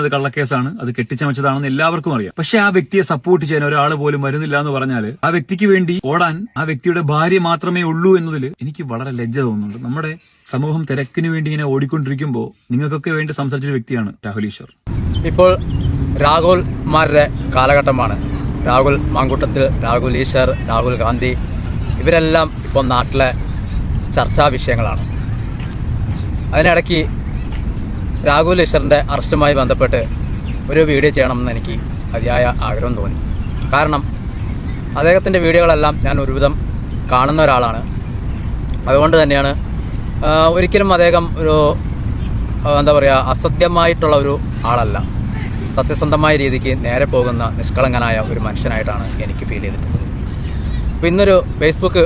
അത് കള്ളക്കേസാണ് അത് കെട്ടിച്ചമച്ചതാണെന്ന് എല്ലാവർക്കും അറിയാം. പക്ഷെ ആ വ്യക്തിയെ സപ്പോർട്ട് ചെയ്യാൻ ഒരാൾ പോലും വരുന്നില്ല എന്ന് പറഞ്ഞാൽ ആ വ്യക്തിക്ക് വേണ്ടി ഓടാൻ ആ വ്യക്തിയുടെ ഭാര്യ മാത്രമേ ഉള്ളൂ എന്നതിൽ എനിക്ക് വളരെ ലജ്ജ തോന്നുന്നുണ്ട്. നമ്മുടെ സമൂഹം തിരക്കിന് വേണ്ടി ഇങ്ങനെ ഓടിക്കൊണ്ടിരിക്കുമ്പോൾ നിങ്ങൾക്കൊക്കെ വേണ്ടി സംസാരിച്ച വ്യക്തിയാണ് രാഹുൽ ഈശ്വർ. ഇപ്പോൾ രാഹുൽമാരുടെ കാലഘട്ടമാണ്. രാഹുൽ മാങ്കൂട്ടത്തിൽ രാഹുൽ ഈശ്വർ രാഹുൽ ഗാന്ധി ഇവരെല്ലാം ഇപ്പോൾ നാട്ടിലെ ചർച്ചാ വിഷയങ്ങളാണ്. അതിനിടയ്ക്ക് രാഹുൽ ഈശ്വറിന്റെ അറസ്റ്റുമായി ബന്ധപ്പെട്ട് ഒരു വീഡിയോ ചെയ്യണമെന്ന് എനിക്ക് അതിയായ ആഗ്രഹം തോന്നി. കാരണം അദ്ദേഹത്തിന്റെ വീഡിയോകളെല്ലാം ഞാൻ ഒരുവിധം കാണുന്ന ഒരാളാണ്. അതുകൊണ്ട് തന്നെയാണ് ഒരിക്കലും അദ്ദേഹം ഒരു എന്താ പറയുക അസത്യമായിട്ടുള്ള ഒരു ആളല്ല. സത്യസന്ധമായ രീതിക്ക് നേരെ പോകുന്ന നിഷ്കളങ്കനായ ഒരു മനുഷ്യനായിട്ടാണ് എനിക്ക് ഫീൽ ചെയ്തിട്ടുള്ളത്. അപ്പോൾ ഇന്നൊരു ഫേസ്ബുക്ക്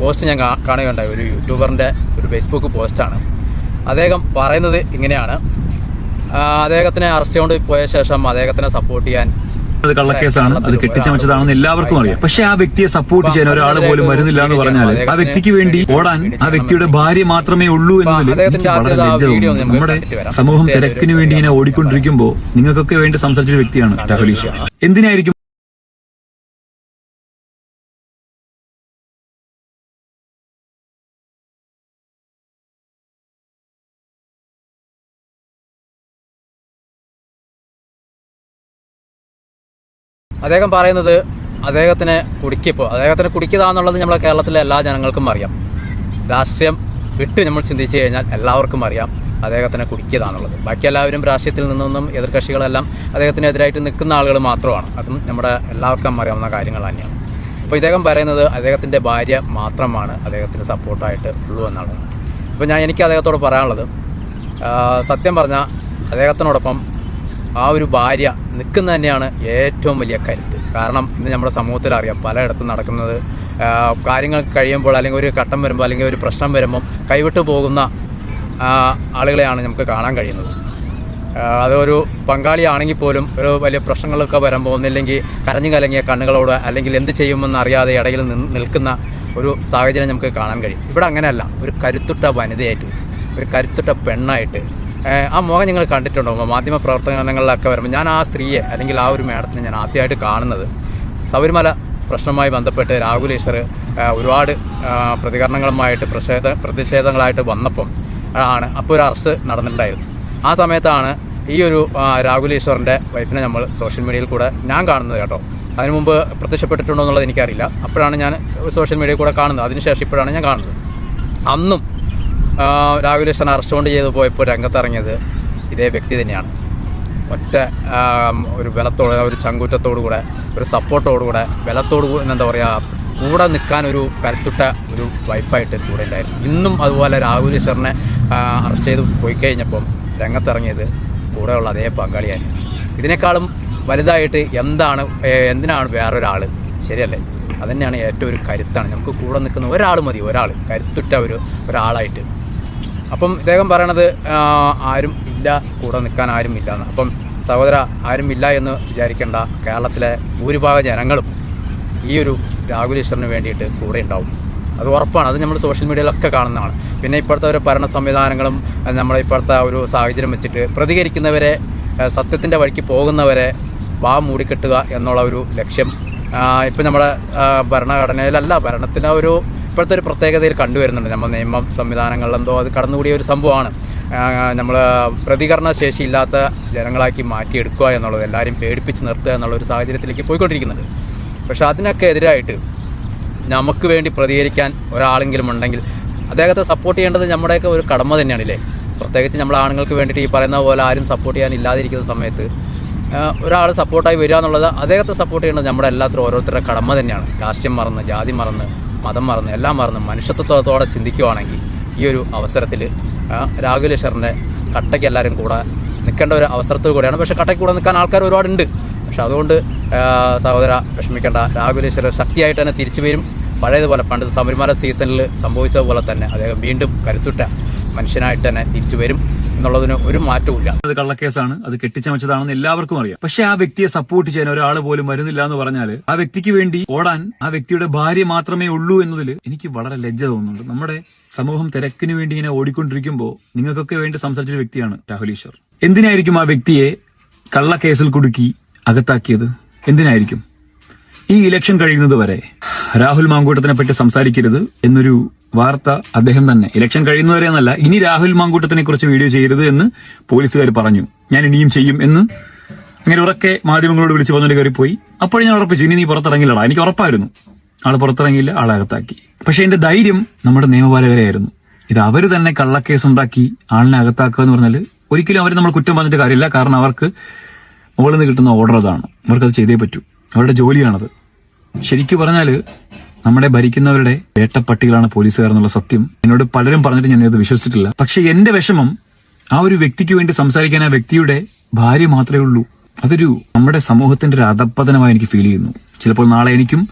പോസ്റ്റ് ഞാൻ കാണുകയുണ്ടായി. ഒരു യൂട്യൂബറിന്റെ ഒരു ഫേസ്ബുക്ക് പോസ്റ്റാണ് അദ്ദേഹം പറയുന്നത് ഇങ്ങനെയാണ്. അദ്ദേഹത്തിനെ അറസ്റ്റ് കൊണ്ട് പോയ ശേഷം അദ്ദേഹത്തിനെ സപ്പോർട്ട് ചെയ്യാൻ അത് കള്ളക്കേസാണ്. അത് കെട്ടിച്ചമച്ചതാണെന്ന് എല്ലാവർക്കും അറിയാം. പക്ഷെ ആ വ്യക്തിയെ സപ്പോർട്ട് ചെയ്യാൻ ഒരാൾ പോലും വരുന്നില്ല എന്ന് പറഞ്ഞാൽ ആ വ്യക്തിക്ക് വേണ്ടി ഓടാൻ ആ വ്യക്തിയുടെ ഭാര്യ മാത്രമേ ഉള്ളൂ എന്നതിൽ എനിക്ക് വളരെ ലജ്ജ തോന്നുന്നു നമ്മുടെ സമൂഹം തിരക്കിന് വേണ്ടി ഇങ്ങനെ ഓടിക്കൊണ്ടിരിക്കുമ്പോൾ നിങ്ങൾക്കൊക്കെ വേണ്ടി സംസാരിച്ച വ്യക്തിയാണ് രാഹുൽ എന്തിനായിരിക്കും അദ്ദേഹം പറയുന്നത് അദ്ദേഹത്തിന് കുടിക്കിപ്പോൾ അദ്ദേഹത്തിന് കുടിക്കുക എന്നുള്ളത് നമ്മളെ കേരളത്തിലെ എല്ലാ ജനങ്ങൾക്കും അറിയാം. രാഷ്ട്രീയം വിട്ട് നമ്മൾ ചിന്തിച്ചു കഴിഞ്ഞാൽ എല്ലാവർക്കും അറിയാം അദ്ദേഹത്തിന് കുടിക്കിയതാണുള്ളത് ബാക്കി എല്ലാവരും രാഷ്ട്രീയത്തിൽ നിന്നൊന്നും എതിർകക്ഷികളെല്ലാം അദ്ദേഹത്തിനെതിരായിട്ട് നിൽക്കുന്ന ആളുകൾ മാത്രമാണ്. അതും നമ്മുടെ എല്ലാവർക്കും അറിയാവുന്ന കാര്യങ്ങൾ തന്നെയാണ്. അപ്പോൾ ഇദ്ദേഹം പറയുന്നത് അദ്ദേഹത്തിന്റെ ഭാര്യ മാത്രമാണ് അദ്ദേഹത്തിന് സപ്പോർട്ടായിട്ട് ഉള്ളൂ എന്നാണ്. അപ്പോൾ ഞാൻ എനിക്ക് അദ്ദേഹത്തോട് പറയാനുള്ളത്. സത്യം പറഞ്ഞാൽ അദ്ദേഹത്തിനോടൊപ്പം ആ ഒരു ഭാര്യ നിൽക്കുന്നത് തന്നെയാണ് ഏറ്റവും വലിയ കരുത്ത്. കാരണം ഇന്ന് നമ്മുടെ സമൂഹത്തിൽ അറിയാം പലയിടത്തും നടക്കുന്നത് കാര്യങ്ങൾ കഴിയുമ്പോൾ അല്ലെങ്കിൽ ഒരു ഘട്ടം വരുമ്പോൾ അല്ലെങ്കിൽ ഒരു പ്രശ്നം വരുമ്പോൾ കൈവിട്ടു പോകുന്ന ആളുകളെയാണ് നമുക്ക് കാണാൻ കഴിയുന്നത്. അതൊരു പങ്കാളിയാണെങ്കിൽ പോലും ഒരു വലിയ പ്രശ്നങ്ങളൊക്കെ വരുമ്പോൾ ഒന്നില്ലെങ്കിൽ കരഞ്ഞു കലങ്ങിയ കണ്ണുകളോട് അല്ലെങ്കിൽ എന്ത് ചെയ്യുമെന്ന് അറിയാതെ ഇടയിൽ നിൽക്കുന്ന ഒരു സാഹചര്യം നമുക്ക് കാണാൻ കഴിയും. ഇവിടെ അങ്ങനെയല്ല. ഒരു കരുത്തുട്ട വനിതയായിട്ട് ഒരു കരുത്തുട്ട പെണ്ണായിട്ട് ആ മുഖം നിങ്ങൾ കണ്ടിട്ടുണ്ടോ? മാധ്യമ പ്രവർത്തനങ്ങളിലൊക്കെ വരുമ്പോൾ ഞാൻ ആ സ്ത്രീയെ അല്ലെങ്കിൽ ആ ഒരു മേഡത്തിനെ ഞാൻ ആദ്യമായിട്ട് കാണുന്നത്. ശബരിമല പ്രശ്നവുമായി ബന്ധപ്പെട്ട് രാഹുൽ ഈശ്വർ ഒരുപാട് പ്രതികരണങ്ങളുമായിട്ട് പ്രതിഷേധ പ്രതിഷേധങ്ങളായിട്ട് വന്നപ്പം ആണ് അപ്പോൾ ഒരു അറസ്റ്റ് നടന്നിട്ടുണ്ടായിരുന്നു. ആ സമയത്താണ് ഈ ഒരു രാഹുലേശ്വറിന്റെ വൈഫിനെ നമ്മൾ സോഷ്യൽ മീഡിയയിൽ കൂടെ ഞാൻ കാണുന്നത് കേട്ടോ. അതിനു മുമ്പ് പ്രത്യക്ഷപ്പെട്ടിട്ടുണ്ടോ എന്നുള്ളത് എനിക്കറിയില്ല. അപ്പോഴാണ് ഞാൻ സോഷ്യൽ മീഡിയയിൽ കൂടെ കാണുന്നത്. അതിനുശേഷം ഇപ്പോഴാണ് ഞാൻ കാണുന്നത്. അന്നും അറസ്റ്റ് കൊണ്ട് ചെയ്ത് പോയപ്പോൾ രംഗത്തിറങ്ങിയത് ഇതേ വ്യക്തി തന്നെയാണ്. ഒറ്റ ഒരു ബലത്തോട് ഒരു ചങ്കൂറ്റത്തോടു കൂടെ ഒരു സപ്പോർട്ടോടു കൂടെ ബലത്തോട് എന്താ പറയുക കൂടെ നിൽക്കാൻ ഒരു കരുത്തുട്ട ഒരു വൈഫായിട്ട് കൂടെ ഉണ്ടായിരുന്നു. ഇന്നും അതുപോലെ രാഹുൽ അറസ്റ്റ് ചെയ്ത് പോയി കഴിഞ്ഞപ്പം രംഗത്തിറങ്ങിയത് കൂടെയുള്ള അതേ പങ്കാളിയായിരുന്നു. ഇതിനേക്കാളും വലുതായിട്ട് എന്താണ് എന്തിനാണ് വേറൊരാൾ ശരിയല്ലേ? അതുതന്നെയാണ് ഏറ്റവും ഒരു കരുത്താണ്. നമുക്ക് കൂടെ നിൽക്കുന്ന ഒരാൾ മതി ഒരാൾ കരുത്തുറ്റ ഒരു ഒരാളായിട്ട്. അപ്പം ഇദ്ദേഹം പറയണത് ആരും ഇല്ല കൂടെ നിൽക്കാൻ ആരും ഇല്ല എന്ന്. അപ്പം സഹോദര ആരും ഇല്ല എന്ന് വിചാരിക്കേണ്ട. കേരളത്തിലെ ഭൂരിഭാഗം ജനങ്ങളും ഈ ഒരു രാഹുൽ ഈശ്വറിന് വേണ്ടിയിട്ട് കൂടെ ഉണ്ടാവും. അത് ഉറപ്പാണ്. അത് നമ്മൾ സോഷ്യൽ മീഡിയയിലൊക്കെ കാണുന്നതാണ്. പിന്നെ ഇപ്പോഴത്തെ ഒരു ഭരണ സംവിധാനങ്ങളും നമ്മളെ ഇപ്പോഴത്തെ ഒരു സാഹചര്യം വെച്ചിട്ട് പ്രതികരിക്കുന്നവരെ സത്യത്തിന്റെ വഴിക്ക് പോകുന്നവരെ വാ മൂടിക്കെട്ടുക എന്നുള്ള ഒരു ലക്ഷ്യം ഇപ്പം നമ്മുടെ ഭരണഘടനയിലല്ല ഭരണത്തിന്റെ ഒരു ഇപ്പോഴത്തെ ഒരു പ്രത്യേകതയിൽ കണ്ടുവരുന്നുണ്ട്. നമ്മൾ നിയമം സംവിധാനങ്ങളിലെന്തോ അത് കടന്നുകൂടിയ ഒരു സംഭവമാണ്. നമ്മൾ പ്രതികരണ ശേഷിയില്ലാത്ത ജനങ്ങളാക്കി മാറ്റിയെടുക്കുക എന്നുള്ളത് എല്ലാവരും പേടിപ്പിച്ച് നിർത്തുക എന്നുള്ള ഒരു സാഹചര്യത്തിലേക്ക് പോയിക്കൊണ്ടിരിക്കുന്നുണ്ട്. പക്ഷെ അതിനൊക്കെ എതിരായിട്ട് നമുക്ക് വേണ്ടി പ്രതികരിക്കാൻ ഒരാളെങ്കിലും ഉണ്ടെങ്കിൽ അദ്ദേഹത്തെ സപ്പോർട്ട് ചെയ്യേണ്ടത് നമ്മുടെയൊക്കെ ഒരു കടമ തന്നെയാണല്ലേ പ്രത്യേകിച്ച് നമ്മൾ ആണുങ്ങൾക്ക് വേണ്ടിയിട്ട് ഈ പറയുന്ന പോലെ ആരും സപ്പോർട്ട് ചെയ്യാൻ ഇല്ലാതിരിക്കുന്ന സമയത്ത് ഒരാൾ സപ്പോർട്ടായി വരിക എന്നുള്ളത് അദ്ദേഹത്തെ സപ്പോർട്ട് ചെയ്യേണ്ടത് നമ്മുടെ എല്ലാത്തിനും ഓരോരുത്തരുടെ കടമ തന്നെയാണ്. രാഷ്ട്രീയം മറന്ന് ജാതി മറന്ന് മതം മറന്ന് എല്ലാം മറന്ന് മനുഷ്യത്വത്തോടെ ചിന്തിക്കുവാണെങ്കിൽ ഈ ഒരു അവസരത്തിൽ രാഹുൽ ഈശ്വറിന്റെ കട്ടയ്ക്ക് എല്ലാവരും കൂടെ നിൽക്കേണ്ട ഒരു അവസരത്തിൽ കൂടെയാണ്. പക്ഷേ കട്ടയ്ക്ക് കൂടെ നിൽക്കാൻ ആൾക്കാർ ഒരുപാടുണ്ട്. പക്ഷെ അതുകൊണ്ട് സഹോദര വിഷമിക്കേണ്ട. രാഹുൽ ഈശ്വർ ശക്തിയായിട്ട് തന്നെ തിരിച്ചു വരും. പഴയതുപോലെ പണ്ട് ശബരിമല സീസണിൽ സംഭവിച്ചതുപോലെ തന്നെ അദ്ദേഹം വീണ്ടും കരുത്തുറ്റ മനുഷ്യനായിട്ട് തന്നെ തിരിച്ചു വരും. എന്നുള്ളതിന് ഒരു മാറ്റവും അത് കള്ളക്കേസാണ് അത് കെട്ടിച്ചമച്ചതാണെന്ന് എല്ലാവർക്കും അറിയാം. പക്ഷെ ആ വ്യക്തിയെ സപ്പോർട്ട് ചെയ്യാൻ ഒരാൾ പോലും വരുന്നില്ല എന്ന് പറഞ്ഞാൽ ആ വ്യക്തിക്ക് വേണ്ടി ഓടാൻ ആ വ്യക്തിയുടെ ഭാര്യ മാത്രമേ ഉള്ളൂ എന്നതിൽ എനിക്ക് വളരെ ലജ്ജ തോന്നുന്നുണ്ട്. നമ്മുടെ സമൂഹം തിരക്കിന് വേണ്ടി ഇങ്ങനെ ഓടിക്കൊണ്ടിരിക്കുമ്പോൾ നിങ്ങൾക്കൊക്കെ വേണ്ടി സംസാരിച്ച ഒരു വ്യക്തിയാണ് രാഹുൽ ഈശ്വർ. എന്തിനായിരിക്കും ആ വ്യക്തിയെ കള്ളക്കേസിൽ കുടുക്കി അകത്താക്കിയത്? എന്തിനായിരിക്കും? ഈ ഇലക്ഷൻ കഴിയുന്നത് വരെ രാഹുൽ മാങ്കൂട്ടത്തിനെ പറ്റി സംസാരിക്കരുത് എന്നൊരു വാർത്ത അദ്ദേഹം തന്നെ. ഇലക്ഷൻ കഴിയുന്നവരെ എന്നല്ല ഇനി രാഹുൽ മാങ്കൂട്ടത്തിനെ കുറിച്ച് വീഡിയോ ചെയ്യരുത് എന്ന് പോലീസുകാർ പറഞ്ഞു. ഞാൻ ഇനിയും ചെയ്യും എന്ന് അങ്ങനെ ഉറക്കെ മാധ്യമങ്ങളോട് വിളിച്ച് പറഞ്ഞിട്ട് പോയി അപ്പോഴും ഞാൻ ഉറപ്പിച്ചു ഇനി നീ പുറത്തിറങ്ങില്ലടാ. എനിക്ക് ഉറപ്പായിരുന്നു. ആൾ പുറത്തിറങ്ങിയില്ല ആളെ അകത്താക്കി. പക്ഷെ എന്റെ ധൈര്യം നമ്മുടെ നിയമപാലകരെയായിരുന്നു. ഇത് അവർ തന്നെ കള്ളക്കേസ് ഉണ്ടാക്കി ആളിനെ അകത്താക്കുക എന്ന് പറഞ്ഞാൽ ഒരിക്കലും അവർ നമ്മൾ കുറ്റം പറഞ്ഞിട്ട് കാര്യമില്ല. കാരണം അവർക്ക് മുകളിൽ നിന്ന് കിട്ടുന്ന ഓർഡർ അതാണ്. അവർക്കത് ചെയ്തേ പറ്റൂ. അവരുടെ ജോലിയാണത്. ശരിക്കും പറഞ്ഞാൽ നമ്മുടെ ഭരിക്കുന്നവരുടെ വേട്ടപ്പട്ടികളാണ് പോലീസുകാർ എന്നുള്ള സത്യം എന്നോട് പലരും പറഞ്ഞിട്ട് ഞാൻ ഇത് വിശ്വസിച്ചിട്ടില്ല. പക്ഷെ എന്റെ വിഷമം ആ ഒരു വ്യക്തിക്ക് വേണ്ടി സംസാരിക്കാൻ ആ വ്യക്തിയുടെ ഭാര്യ മാത്രമേ ഉള്ളൂ. അതൊരു നമ്മുടെ സമൂഹത്തിന്റെ ഒരു അധപ്പതനമായി എനിക്ക് ഫീൽ ചെയ്യുന്നു. ചിലപ്പോൾ നാളെ എനിക്കും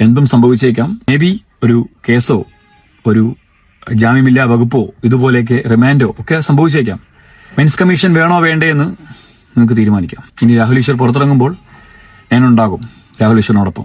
എന്തും സംഭവിച്ചേക്കാം. മേ ബി ഒരു കേസോ ഒരു ജാമ്യമില്ലാ വകുപ്പോ ഇതുപോലെയൊക്കെ റിമാൻഡോ ഒക്കെ സംഭവിച്ചേക്കാം. മെൻസ് കമ്മീഷൻ വേണോ വേണ്ടേ എന്ന് നിങ്ങൾക്ക് തീരുമാനിക്കാം. ഇനി രാഹുൽ ഈശ്വർ പുറത്തിറങ്ങുമ്പോൾ ഞാനുണ്ടാകും രാഹുൽ ഈശ്വറിനോടൊപ്പം.